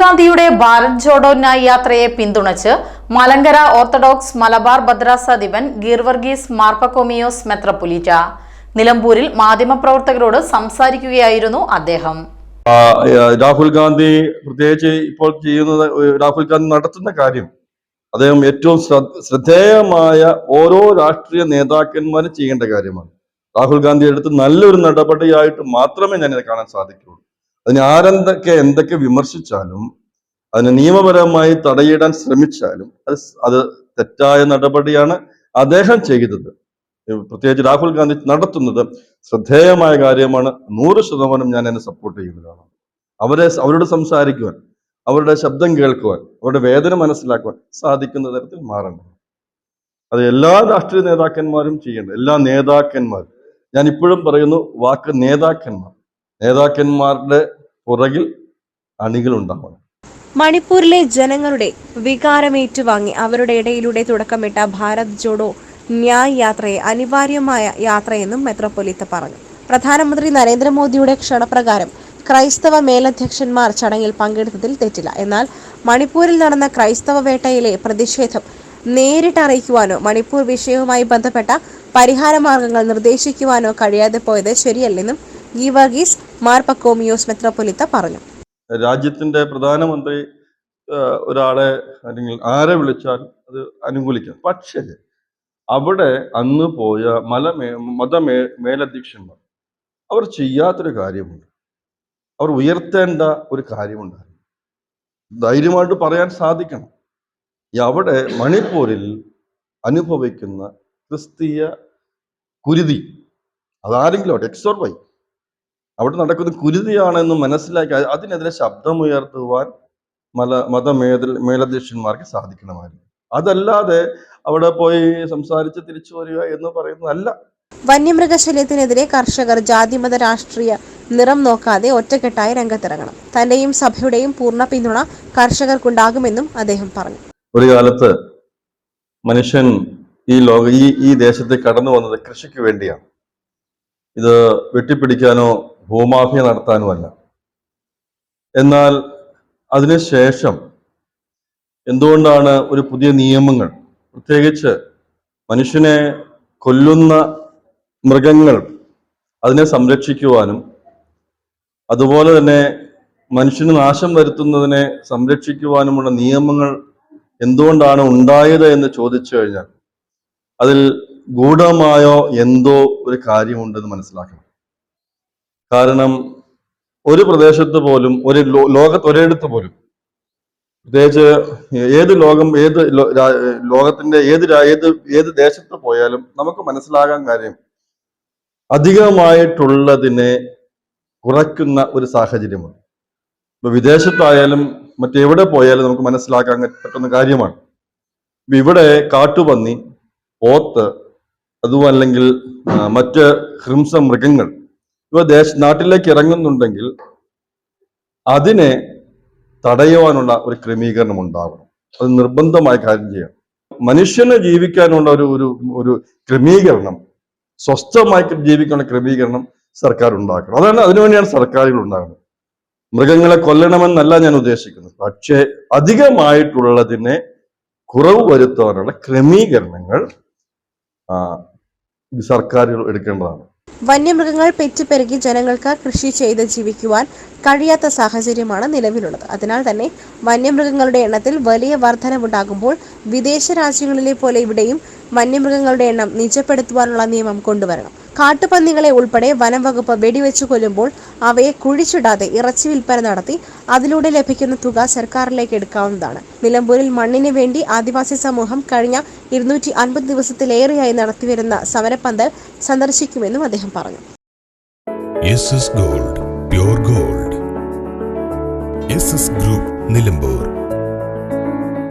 ഗാന്ധിയുടെ ഭാരത് ജോഡോ ന്യായ് യാത്രയെ പിന്തുണച്ച് മലങ്കര ഓർത്തഡോക്സ് മലബാർ ഭദ്രാസ ദിവൻ ഗീർവർഗീസ് മാർപ്പക്കോമിയോസ് മെത്രപുലിറ്റ. നിലമ്പൂരിൽ മാധ്യമപ്രവർത്തകരോട് സംസാരിക്കുകയായിരുന്നു അദ്ദേഹം. രാഹുൽ ഗാന്ധി പ്രത്യേകിച്ച് ഇപ്പോൾ ചെയ്യുന്നത് രാഹുൽ ഗാന്ധി നടത്തുന്ന കാര്യം അദ്ദേഹം ഏറ്റവും ശ്രദ്ധേയമായ ഓരോ രാഷ്ട്രീയ നേതാക്കന്മാരും ചെയ്യേണ്ട കാര്യമാണ്. രാഹുൽ ഗാന്ധി എടുത്ത് നല്ലൊരു നടപടിയായിട്ട് മാത്രമേ ഞാനിത് കാണാൻ സാധിക്കുള്ളൂ. അതിന് ആരെന്തൊക്കെ എന്തൊക്കെ വിമർശിച്ചാലും അതിന് നിയമപരമായി തടയിടാൻ ശ്രമിച്ചാലും അത് അത് തെറ്റായ നടപടിയാണ് അദ്ദേഹം ചെയ്തത്. പ്രത്യേകിച്ച് രാഹുൽ ഗാന്ധി നടത്തുന്നത് ശ്രദ്ധേയമായ കാര്യമാണ്. നൂറ് ശതമാനം ഞാൻ എന്നെ സപ്പോർട്ട് ചെയ്യുന്നതാണ്. അവരെ അവരോട് സംസാരിക്കുവാൻ അവരുടെ ശബ്ദം കേൾക്കുവാൻ അവരുടെ വേദന മനസ്സിലാക്കുവാൻ സാധിക്കുന്ന തരത്തിൽ മാറണം. അത് എല്ലാ രാഷ്ട്രീയ നേതാക്കന്മാരും ചെയ്യേണ്ടത് എല്ലാ നേതാക്കന്മാരും. ഞാൻ ഇപ്പോഴും പറയുന്നു വാക്ക് നേതാക്കന്മാർ. നേതാക്കന്മാരുടെ പുറകിൽ അണികൾ ഉണ്ടാവണം മണിപ്പൂരിലെ ജനങ്ങളുടെ വികാരമേറ്റുവാങ്ങി അവരുടെ ഇടയിലൂടെ തുടക്കമിട്ട ഭാരത് ജോഡോ ന്യായ് യാത്രയെ അനിവാര്യമായ യാത്രയെന്നും മെത്രോപൊലീത്ത പറഞ്ഞു. പ്രധാനമന്ത്രി നരേന്ദ്രമോദിയുടെ ക്ഷണപ്രകാരം ക്രൈസ്തവ മേലധ്യക്ഷന്മാർ ചടങ്ങിൽ പങ്കെടുത്തതിൽ തെറ്റില്ല. എന്നാൽ മണിപ്പൂരിൽ നടന്ന ക്രൈസ്തവ വേട്ടയിലെ പ്രതിഷേധം നേരിട്ട് അറിയിക്കുവാനോ മണിപ്പൂർ വിഷയവുമായി ബന്ധപ്പെട്ട പരിഹാര മാർഗങ്ങൾ നിർദ്ദേശിക്കുവാനോ കഴിയാതെ പോയത് ശരിയല്ലെന്നും ഗീവർഗീസ് മാർ പക്കോമിയോസ് മെത്രോപൊലിത്ത പറഞ്ഞു. രാജ്യത്തിന്റെ പ്രധാനമന്ത്രി ഒരാളെ അല്ലെങ്കിൽ ആരെ വിളിച്ചാൽ അത് അനുകൂലിക്കാം പക്ഷേ അവിടെ അന്ന് പോയ മലമേ മതമേ മേലധ്യക്ഷന്മാർ അവർ ചെയ്യാത്തൊരു കാര്യമുണ്ട്. അവർ ഉയർത്തേണ്ട ഒരു കാര്യമുണ്ടായിരുന്നു. ധൈര്യമായിട്ട് പറയാൻ സാധിക്കണം. അവിടെ മണിപ്പൂരിൽ അനുഭവിക്കുന്ന ക്രിസ്തീയ കുരുതി അതാരെങ്കിലും അവിടെ എക്സ് ഓർ വൈ അവിടെ നടക്കുന്ന കുരുതിയാണെന്ന് മനസ്സിലാക്കി അതിനെതിരെ ശബ്ദമുയർത്തുവാൻ മല മതമേത മേലധ്യക്ഷന്മാർക്ക് സാധിക്കണമായിരുന്നു. അതല്ലാതെ അവിടെ പോയി സംസാരിച്ച് തിരിച്ചു വരിക എന്ന് പറയുന്നതല്ല. വന്യമൃഗശല്യത്തിനെതിരെ കർഷകർ ജാതിമത രാഷ്ട്രീയ നിറം നോക്കാതെ ഒറ്റക്കെട്ടായി രംഗത്തിറങ്ങണം. തന്റെയും സഭയുടെയും പൂർണ പിന്തുണ കർഷകർക്കുണ്ടാകുമെന്നും അദ്ദേഹം പറഞ്ഞു. ഒരു കാലത്ത് മനുഷ്യൻ ഈ ലോക ഈ ഈ ദേശത്ത് കടന്നു വന്നത് കൃഷിക്ക് വേണ്ടിയാണ്. ഇത് വെട്ടിപ്പിടിക്കാനോ ഭൂമാഫിയ നടത്താനുമല്ല. എന്നാൽ അതിനുശേഷം എന്തുകൊണ്ടാണ് ഒരു പുതിയ നിയമങ്ങൾ? പ്രത്യേകിച്ച് മനുഷ്യനെ കൊല്ലുന്ന മൃഗങ്ങൾ അതിനെ സംരക്ഷിക്കുവാനും അതുപോലെ തന്നെ മനുഷ്യന് നാശം വരുത്തുന്നതിനെ സംരക്ഷിക്കുവാനുമുള്ള നിയമങ്ങൾ എന്തുകൊണ്ടാണ് ഉണ്ടായത് എന്ന് ചോദിച്ചു കഴിഞ്ഞാൽ അതിൽ ഗൂഢമായോ എന്തോ ഒരു കാര്യമുണ്ടെന്ന് മനസ്സിലാക്കണം. കാരണം ഒരു പ്രദേശത്ത് പോലും ഒരു ലോകത്ത് ഒരിടത്ത് പോലും പ്രത്യേകിച്ച് ഏത് ലോകം ഏത് ലോകത്തിന്റെ ഏത് ഏത് ഏത് ദേശത്ത് പോയാലും നമുക്ക് മനസ്സിലാകാൻ കാര്യം അധികമായിട്ടുള്ളതിനെ കുറയ്ക്കുന്ന ഒരു സാഹചര്യമുണ്ട്. ഇപ്പൊ വിദേശത്തായാലും മറ്റെവിടെ പോയാലും നമുക്ക് മനസ്സിലാക്കാൻ പറ്റുന്ന കാര്യമാണ്. ഇവിടെ കാട്ടുപന്നി പോത്ത് അതുമല്ലെങ്കിൽ മറ്റ് ഹിംസ മൃഗങ്ങൾ ഇവ ദേശ നാട്ടിലേക്ക് ഇറങ്ങുന്നുണ്ടെങ്കിൽ അതിനെ തടയുവാനുള്ള ഒരു ക്രമീകരണം ഉണ്ടാവണം. അത് നിർബന്ധമായ കാര്യം ചെയ്യണം മനുഷ്യന് ജീവിക്കാനുള്ള ഒരു ഒരു ഒരു ക്രമീകരണം സ്വസ്ഥമായി ജീവിക്കാനുള്ള ക്രമീകരണം സർക്കാർ ഉണ്ടാക്കണം. അതാണ് അതിനുവേണ്ടിയാണ് സർക്കാരുകൾ ഉണ്ടാകുന്നത്. മൃഗങ്ങളെ കൊല്ലണമെന്നല്ല ഞാൻ ഉദ്ദേശിക്കുന്നത്. പക്ഷേ അധികമായിട്ടുള്ളതിനെ കുറവ് വരുത്താനുള്ള ക്രമീകരണങ്ങൾ സർക്കാരുകൾ എടുക്കേണ്ടതാണ്. വന്യമൃഗങ്ങൾ പെറ്റുപെരുകി ജനങ്ങൾക്ക് കൃഷി ചെയ്ത് ജീവിക്കുവാൻ കഴിയാത്ത സാഹചര്യമാണ് നിലവിലുള്ളത്. അതിനാൽ തന്നെ വന്യമൃഗങ്ങളുടെ എണ്ണത്തിൽ വലിയ വർധനവുണ്ടാകുമ്പോൾ വിദേശ രാജ്യങ്ങളിലെ പോലെ ഇവിടെയും വന്യമൃഗങ്ങളുടെ എണ്ണം നിജപ്പെടുത്തുവാനുള്ള നിയമം കൊണ്ടുവരണം. കാട്ടുപന്നികളെ ഉൾപ്പെടെ വനം വകുപ്പ് വെടിവെച്ചു കൊല്ലുമ്പോൾ അവയെ കുഴിച്ചിടാതെ ഇറച്ചി വിൽപ്പന നടത്തി അതിലൂടെ ലഭിക്കുന്ന തുക സർക്കാരിലേക്ക് എടുക്കാവുന്നതാണ്. നിലമ്പൂരിൽ മണ്ണിന് വേണ്ടി ആദിവാസി സമൂഹം കഴിഞ്ഞ ഇരുന്നൂറ്റി അൻപത് ദിവസത്തിലേറെയായി നടത്തിവരുന്ന സമരപ്പന്തൽ സന്ദർശിക്കുമെന്നും അദ്ദേഹം പറഞ്ഞു. Gold gold. ഗ്രൂപ്പ് നിലമ്പൂർ.